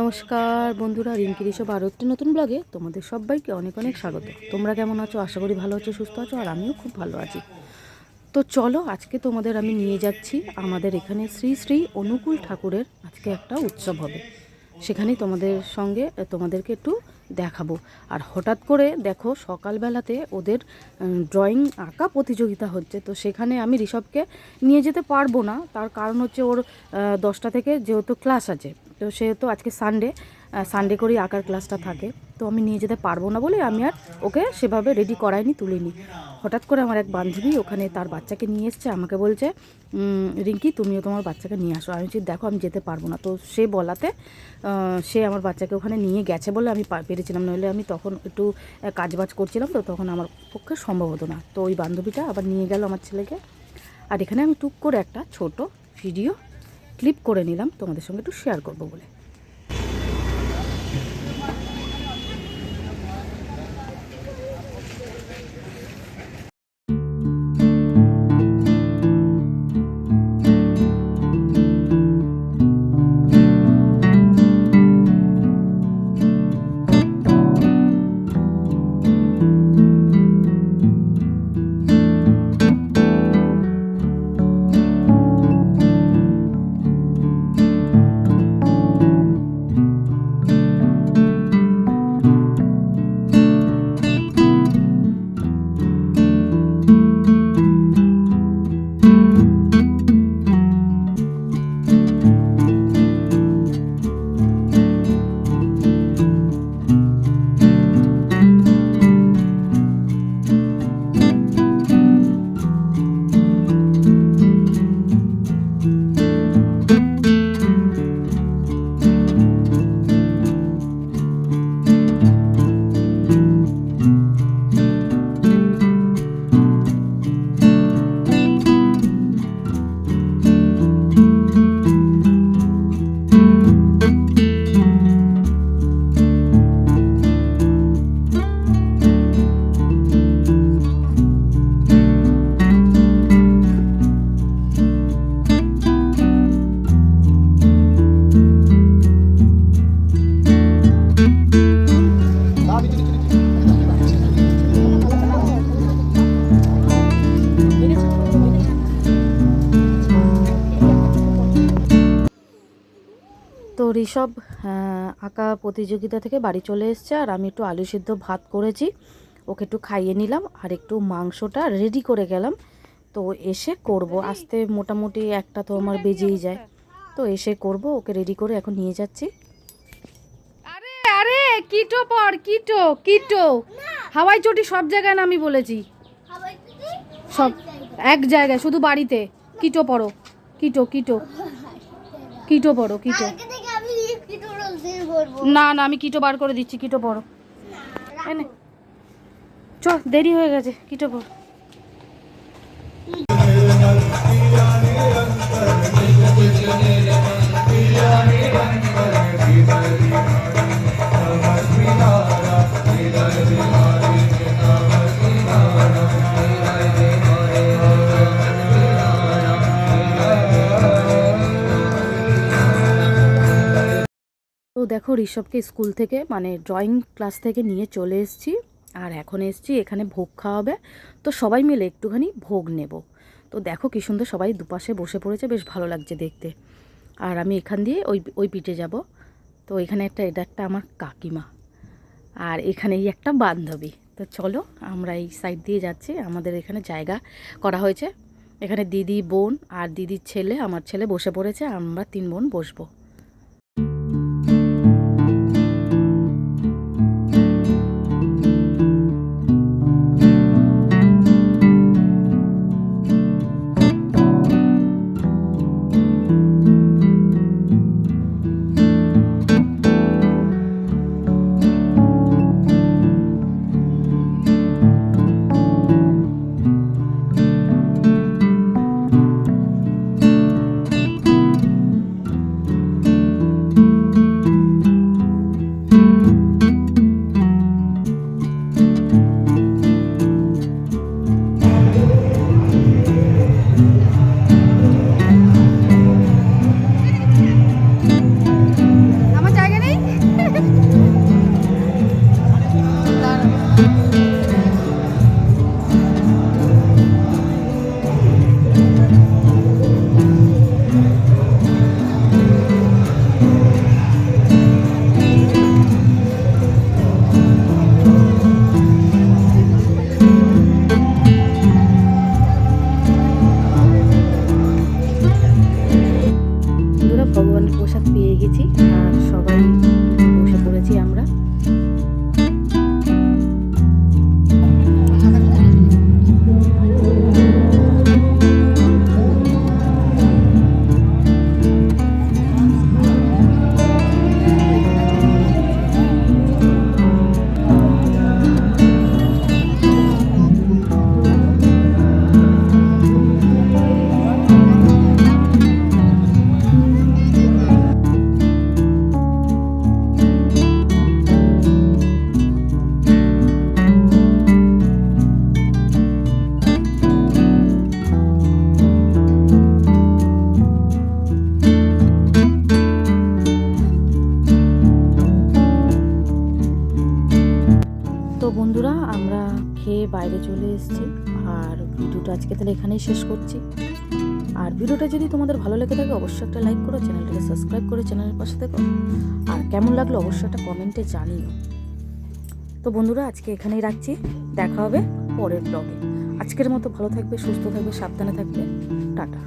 নমস্কার বন্ধুরা, রিঙ্কি ঋষভ আরও একটি নতুন ব্লগে তোমাদের সবাইকে অনেক অনেক স্বাগত। তোমরা কেমন আছো? আশা করি ভালো আছো, সুস্থ আছো, আর আমিও খুব ভালো আছি। তো চলো, আজকে তোমাদের আমি নিয়ে যাচ্ছি আমাদের এখানে শ্রী শ্রী অনুকূল ঠাকুরের আজকে একটা উৎসব হবে। সেখানেই তোমাদের সঙ্গে, তোমাদেরকে একটু দেখাবো। আর হঠাৎ করে দেখো সকালবেলাতে ওদের ড্রয়িং আঁকা প্রতিযোগিতা হচ্ছে। তো সেখানে আমি ঋষভকে নিয়ে যেতে পারব না। তার কারণ হচ্ছে ওর দশটা থেকে যেহেতু ক্লাস আছে, তো সেহেতু আজকে সানডে সানডে করেই আঁকার ক্লাসটা থাকে। তো আমি নিয়ে যেতে পারব না বলে আমি আর ওকে সেভাবে রেডি করাইনি, তুলিনি। হঠাৎ করে আমার এক বান্ধবী ওখানে তার বাচ্চাকে নিয়ে এসছে, আমাকে বলছে রিঙ্কি, তুমিও তোমার বাচ্চাকে নিয়ে আসো। আমি দেখো, আমি যেতে পারব না। তো সে বলাতে সে আমার বাচ্চাকে ওখানে নিয়ে গেছে বলে আমি পেরেছিলাম। নইলে আমি তখন একটু কাজবাজ করছিলাম তো তখন আমার পক্ষে সম্ভব হতো না। তো ওই বান্ধবীটা আবার নিয়ে গেল আমার ছেলেকে। আর এখানে আমি টুক করে একটা ছোট ভিডিও ক্লিপ করে নিলাম। তোমাদের সঙ্গে একটু শেয়ার করব বলে। ঋষভ আঁকা প্রতিযোগিতা থেকে বাড়ি চলে এসছে আর আমি একটু আলু সিদ্ধ ভাত করেছি। ওকে একটু খাইয়ে নিলাম আর একটু মাংসটা রেডি করে গেলাম। তো এসে করব। আসতে মোটামুটি একটা তো আমার বেজেই যায়। তো এসে করব ওকে রেডি করে এখন নিয়ে যাচ্ছি। আরে আরে কিটো পর কিটো কিটো। হাওয়াই চটি সব জায়গায় না আমি বলেছি। সব এক জায়গায় শুধু বাড়িতে। কিটো পড়ো কিটো কিটো। কিটো পড়ো কিটো আগে থেকে আমি কি রোলতে না না, আমি কিটো বার করে দিচ্ছি, কিটো পড়ো। চল, দেরি হয়ে গেছে, কিটো পড়। দেখো ঋষভকে স্কুল থেকে মানে ড্রয়িং ক্লাস থেকে নিয়ে চলে এসেছি। আর এখন এসেছি, এখানে ভোগ খাওয়াবে। তো সবাই মিলে একটুখানি ভোগ নেব। তো দেখো কি সুন্দর সবাই দুপাশে বসে পড়েছে, বেশ ভালো লাগছে দেখতে। আর আমি এখান দিয়ে ওই ওই পিঠে যাব। তো এখানে একটা, এটা একটা আমার কাকিমা। আর এখানেই একটা বান্ধবী। তো চলো, আমরা এই সাইড দিয়ে যাচ্ছি। আমাদের এখানে জায়গা করা হয়েছে। এখানে দিদি, বোন আর দিদির ছেলে, আমার ছেলে বসে পড়েছে। আমরা তিন বোন বসবো। আর ভিডিওটা আজকে তাহলে এখানেই শেষ করছি। আর ভিডিওটা যদি তোমাদের ভালো লেগে থাকে, অবশ্যই একটা লাইক করো, চ্যানেলটাকে সাবস্ক্রাইব করে চ্যানেলের পাশে থেকো। আর কেমন লাগল অবশ্যই একটা কমেন্টে জানিও। তো বন্ধুরা, আজকে এখানেই রাখছি। দেখা হবে পরের ব্লগে আজকের মতো ভালো থাকবে, সুস্থ থাকবে, সাবধানে থাকবে। টাটা।